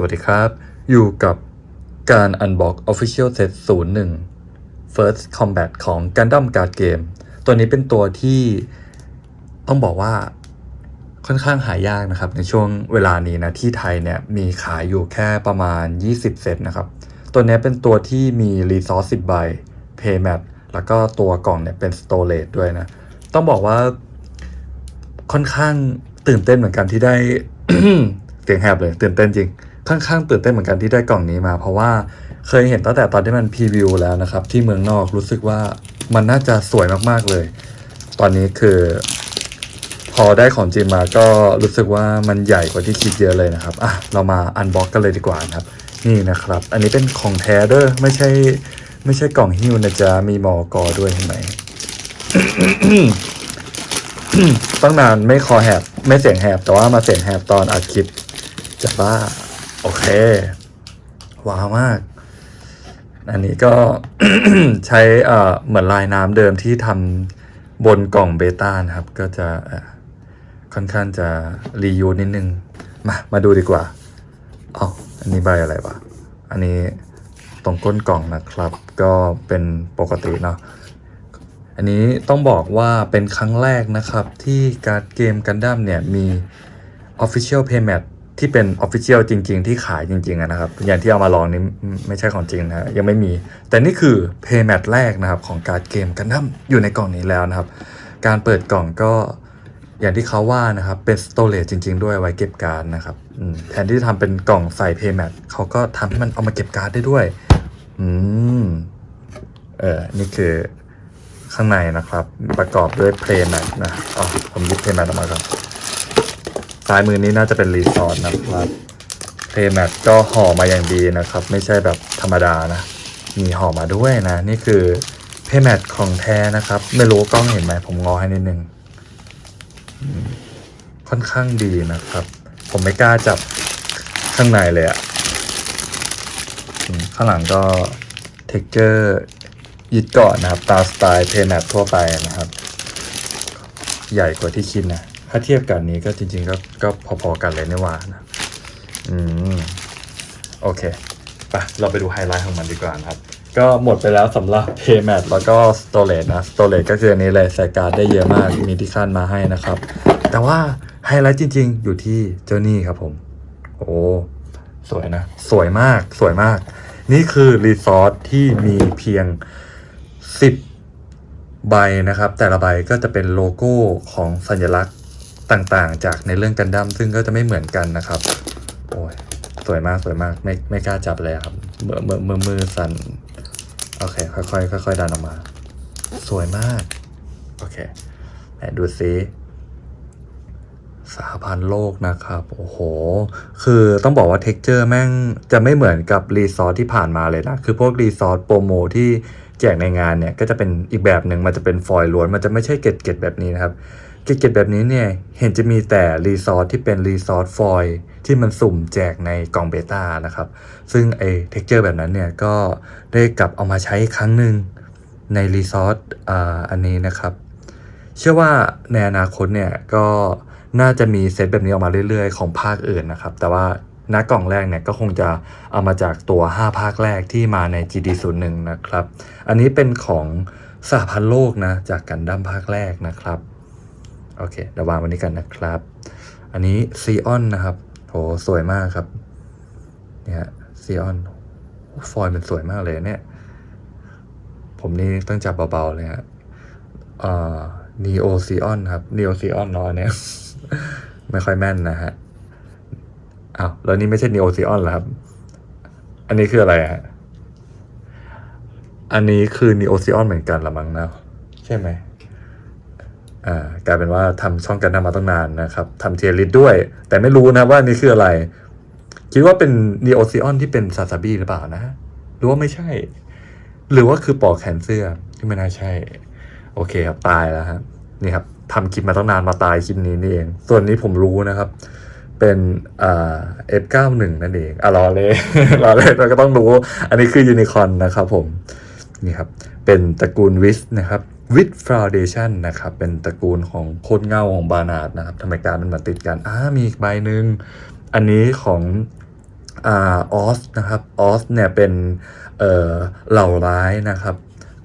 สวัสดีครับ อยู่กับการ Unbox Official Set 01 First Combat ของ Gundam Card Game ตัวนี้เป็นตัวที่ต้องบอกว่าค่อนข้างหายากนะครับ ในช่วงเวลานี้นะ ที่ไทยเนี่ยมีขายอยู่แค่ประมาณ 20 เซตนะครับ ตัวนี้เป็นตัวที่มี Resource 10 ใบ Paymat แล้วก็ตัวกล่องเนี่ยเป็น Storage ด้วยนะ ต้องบอกว่าค่อนข้างตื่นเต้นเหมือนกันที่ได้เสียงแหบเลย ตื่นเต้นจริง ค่อนข้างตื่นเต้นเหมือนกันที่ได้กล่องนี้มา เพราะว่าเคยเห็นตั้งแต่ตอนที่มันพรีวิวแล้วนะครับ ที่เมืองนอกรู้สึกว่ามันน่าจะสวยมากๆเลย ตอนนี้คือ พอได้ของจริงมาก็รู้สึกว่ามันใหญ่กว่าที่คิดเยอะเลยนะครับอะเรามาอันบ็อกกันเลยดีกว่านะครับ นี่นะครับ อันนี้เป็นของแท้เด้อไม่ใช่ ไม่ใช่กล่องหิ้วนะจ๊ะมีมอกอด้วยเห็นไหมตั้งนานไม่คอแหบไม่เสียงแหบแต่ว่ามาเสียงแหบตอนอัดคลิปจะบ้า เคว้าวมาก อันนี้ก็ใช้เอเหมือนลายน้ำเดิมที่ทำบนกล่องเบต้านะครับ ก็จะค่อนข้างจะรียูนิดนึง มา มาดูดีกว่าอ๋ออันนี้ใบอะไรวะ อันนี้ตรงก้นกล่องนะครับ ก็เป็นปกติเนาะอันนี้ต้องบอกว่าเป็นครั้งแรกนะครับที่การ์ดเกมกันดั้มเนี่ยมี Official Payment ที่เป็น Official จริง ๆ ที่ขายจริงๆนะครับ อย่างที่เอามาลองนี้ไม่ไม่ใช่ของจริงนะยังไม่มี แต่นี่คือ Payment แรกนะครับ ของการ์ดเกมกันดั้มอยู่ในกล่องนี้แล้วนะครับ การเปิดกล่องก็อย่างที่เขาว่านะครับ เป็น storage จริง ๆ ด้วยไว้เก็บการ์ดนะครับแทนที่จะทำเป็นกล่องใส่ Payment เขาก็ทำให้มันเอามาเก็บการ์ดได้ด้วย อืมเออนี่คือข้างในนะครับ ประกอบด้วยเพลย์แมทนะอ๋อผมยิบเพลย์แมทออกมาก่อน ซ้ายมือนี้น่าจะเป็นรีสอร์ทนะครับเพย์แมทก็ห่อมาอย่างดีนะครับ ไม่ใช่แบบธรรมดานะ มีห่อมาด้วยนะ นี่คือเพย์แมทของแท้นะครับ ไม่รู้กล้องเห็นไหมผมงอให้นิดนึง ค่อนข้างดีนะครับ ผมไม่กล้าจับข้างในเลยอะข้างหลังก็เท็กเจอร์ยึดเกาะนะครับ ตามสไตล์เพย์แมททั่วไปนะครับ ใหญ่กว่าที่คิดนะ ถ้าเทียบกันนี้ก็จริง ๆ ก็ก็พอๆกันเลยนี่ว่านะ อืม โอเคไปเราไปดูไฮไลท์ของมันดีกว่านะครับ ก็หมดไปแล้วสำหรับ Paymat แล้วก็ Storage นะ Storage ก็คืออันนี้เลยใส่การ์ดได้เยอะมาก มีที่ขั้นมาให้นะครับ แต่ว่าไฮไลท์จริง ๆ อยู่ที่เจ้านี่ครับผม โอ้สวยนะ สวยมากสวยมาก นี่คือรีสอร์ทที่มีเพียง 10 ใบนะครับ แต่ละใบก็จะเป็นโลโก้ของสัญลักษณ ต่างๆ จากในเรื่องกันดั้มซึ่งก็จะไม่เหมือนกันนะครับ โอ้ยสวยมากสวยมากไม่ไม่กล้าจับเลยครับมือมือมือมือสั่นโอเค ค่อยๆค่อยๆดันออกมา สวยมาก โอเคไหนดูซิสาพันโลกนะครับ โอ้โห คือต้องบอกว่าเท็กเจอร์แม่งจะไม่เหมือนกับรีซอสที่ผ่านมาเลยนะ คือพวกรีซอสโปรโมที่แจกในงานเนี่ย ก็จะเป็นอีกแบบหนึ่งมันจะเป็นฟอยล์ล้วน มันจะไม่ใช่เกล็ดเกล็ดแบบนี้นะครับ กล็ดเกล็ดแบบนี้เนี่ย เห็นจะมีแต่รีซอสที่เป็นรีซอสฟอยที่มันสุ่มแจกในกล่องเบต้านะครับ ซึ่งไอเท็กเจอร์แบบนั้นเนี่ยก็ได้กลับเอามาใช้อีกครั้งหนึ่งในรีซอสอ่าอันนี้นะครับ เชื่อว่าในอนาคตเนี่ยก็น่าจะมีเซตแบบนี้ออกมาเรื่อยๆ ของภาคอื่นนะครับ แต่ว่าณกล่องแรกเนี่ยก็คงจะเอามาจากตัว 5 ภาคแรกที่มาใน GD01 นะครับ อันนี้เป็นของสหพันธ์โลกนะ จากกันดั้มภาคแรกนะครับ โอเคเดี๋ยววางวันนี้กันนะครับ อันนี้ซีออนนะครับโหสวยมากครับ เนี่ยซีออนฟอยล์มันสวยมากเลยเนี่ย ผมนี่ต้องจับเบาๆเลยฮะอ่า Neo Xeon ครับ Neo Xeon เนาะอันเนี้ยไม่ค่อยแม่นนะฮะอ้าวแล้วนี่ไม่ใช่ Neo Xeon เหรอครับ อันนี้คืออะไรฮะอันนี้คือ Neo Xeon เหมือนกันละมั้งนะใช่ไหม อ่ากลายเป็นว่าทำช่องกันทำมาตั้งนานนะครับทำเทียริดด้วย แต่ไม่รู้นะว่านี่คืออะไร คิดว่าเป็น Neo Xeon ที่เป็นซาซาบิหรือเปล่านะหรือว่าไม่ใช่ หรือว่าคือปอกแขนเสื้อที่ไม่น่าใช่ โอเคครับตายแล้วครับนี่ครับทำคลิปมาตั้งนานมาตายคลิปนี้นี่เอง ส่วนนี้ผมรู้นะครับ เป็นเอ่า F91 นั่นเองอะรอเลยรอเลยเราก็ต้องรู้ อันนี้คือยูนิคอนนะครับผมนี่ครับ เป็นตระกูลวิสนะครับ วิสฟ u วเดชันนะครับ เป็นตระกูลของโคตรเงาของบานาดนะครับทำไมการมันมาติดกันอ่ามีอีกใบหนึ่งอันนี้ของออสนะครับออสเนี่ยเป็นเอ่อเหล่าร้ายนะครับ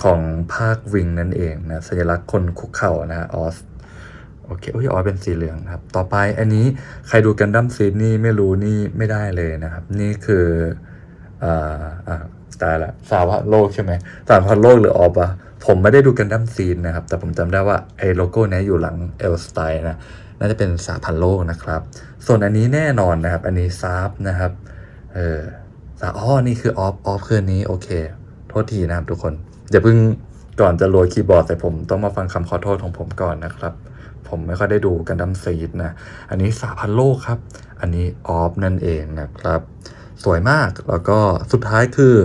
ของภาควิงนั่นเองนะสัญลักษณ์คนคุกเข่านะออสโอเคอุ้ยออสเป็นสีเหลืองครับ ต่อไปอันนี้ใครดูกันดั้มซีนนี่ไม่รู้นี่ไม่ได้เลยนะครับ นี่คืออ่าอ่าตายละสาวะโลกใช่ไหมสาวะโลกหรือออฟอะ ผมไม่ได้ดูกันดั้มซีนนะครับ แต่ผมจำได้ว่าไอ้โลโก้นี้อยู่หลังเอลสไตล์นะน่าจะเป็นสาพันโลกนะครับ ส่วนอันนี้แน่นอนนะครับ อันนี้ซาร์ฟนะครับเออสาอ๋อนี่คือออฟออฟคืออนนี้โอเค โทษทีนะครับทุกคนอย่าเพิ่งก่อนจะโรยคีย์บอร์ดใส่ผมต้องมาฟังคำขอโทษของผมก่อนนะครับ ผมไม่ค่อยได้ดูกันดั้มซีดนะ อันนี้สาพันโลกครับ อันนี้ออฟนั่นเองนะครับ สวยมากแล้วก็สุดท้ายคือ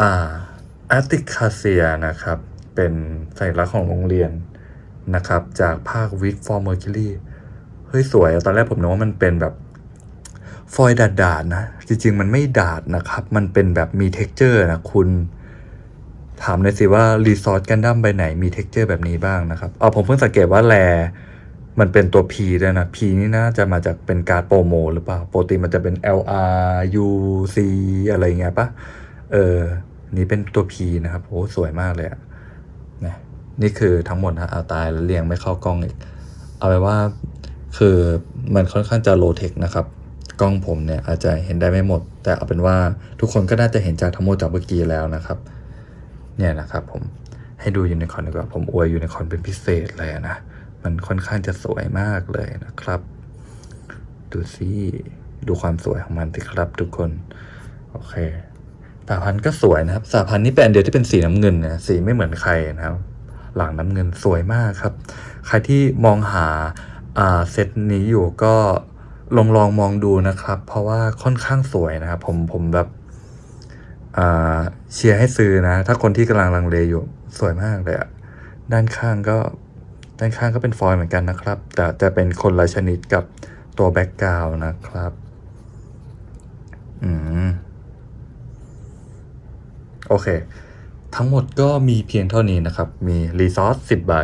อ่า อาร์ติคาเซียนะครับ เป็นสัญลักษณ์ของโรงเรียนนะครับ จากภาควิกฟอร์เมอร์คิลี่เฮ้ยสวยตอนแรกผมนึกว่ามันเป็นแบบฟอยล์ดาดนะ จริง ๆ มันไม่ดาดนะครับ มันเป็นแบบมีเท็กเจอร์นะคุณ ถามเลยสิว่ารีซอสกันดั้มใบไหนมีเท็กเจอร์แบบนี้บ้างนะครับ เอาผมเพิ่งสังเกตว่าแลมันเป็นตัว P ด้วยนะ P นี่น่าจะมาจากเป็นการโปรโมหรือเปล่าปกติมันจะเป็น LR UC อะไรเงี้ยปะเออ นี่เป็นตัว P นะครับโอ้สวยมากเลยอะนะนี่คือทั้งหมดนะเอาตายแล้วเรียงไม่เข้ากล้องอีก เอาไปว่าคือมันค่อนข้างจะโลเทคนะครับ กล้องผมเนี่ยอาจจะเห็นได้ไม่หมด แต่เอาเป็นว่าทุกคนก็น่าจะเห็นจากทั้งหมดจากเมื่อกี้แล้วนะครับ เนี่ยนะครับผมให้ดูยูนิคอร์นดีกว่าผมอวยยูนิคอร์นเป็นพิเศษเลยนะ มันค่อนข้างจะสวยมากเลยนะครับ ดูสิดูความสวยของมันสิครับทุกคน โอเค สาพันธ์ก็สวยนะครับสาพันธ์นี่เป็นเดียวที่เป็นสีน้ำเงินนะสีไม่เหมือนใครนะครับ หลังน้ำเงินสวยมากครับ ใครที่มองหาอ่าเซตนี้อยู่ก็ลองลองมองดูนะครับ เพราะว่าค่อนข้างสวยนะครับ ผมผมแบบอ่าเชียร์ให้ซื้อนะ ถ้าคนที่กำลังลังเลอยู่สวยมากเลยอะด้านข้างก็ด้านข้างก็เป็นฟอยล์เหมือนกันนะครับ แต่จะเป็นคนละชนิดกับตัวแบ็กกราวนะครับ อืม โอเค ทั้งหมดก็มีเพียงเท่านี้นะครับ มีรีซอส10 ใบ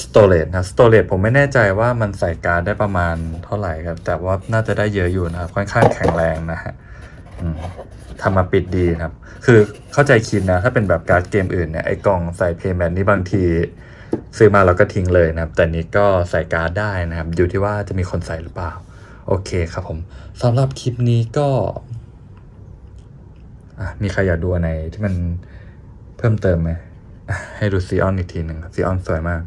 สโตร g นะสโตร g ผมไม่แน่ใจว่ามันใส่การ์ดได้ประมาณเท่าไหร่ครับ แต่ว่าน่าจะได้เยอะอยู่นะครับ ค่อนข้างแข็งแรงนะฮะทำมาปิดดีครับ คือเข้าใจคิดนะ ถ้าเป็นแบบการ์ดเกมอื่นเนี่ยไอ้กล่องใส่เพย์แมนนี่บางที ซื้อมาเราก็ทิ้งเลยนะครับ แต่นี้ก็ใส่การ์ดได้นะครับ อยู่ที่ว่าจะมีคนใส่หรือเปล่า โอเคครับผมสำหรับคลิปนี้ก็ มีใครอยากดูอันไหนที่มันเพิ่มเติมไหม ให้ดูซีออนอีกทีหนึ่งซีออนสวยมาก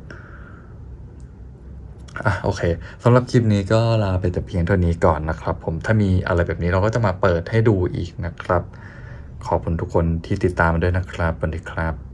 อะโอเคสำหรับคลิปนี้ก็ลาไปแต่เพียงเท่านี้ก่อนนะครับ ผมถ้ามีอะไรแบบนี้เราก็จะมาเปิดให้ดูอีกนะครับ ขอบคุณทุกคนที่ติดตามด้วยนะครับสวัสดีครับ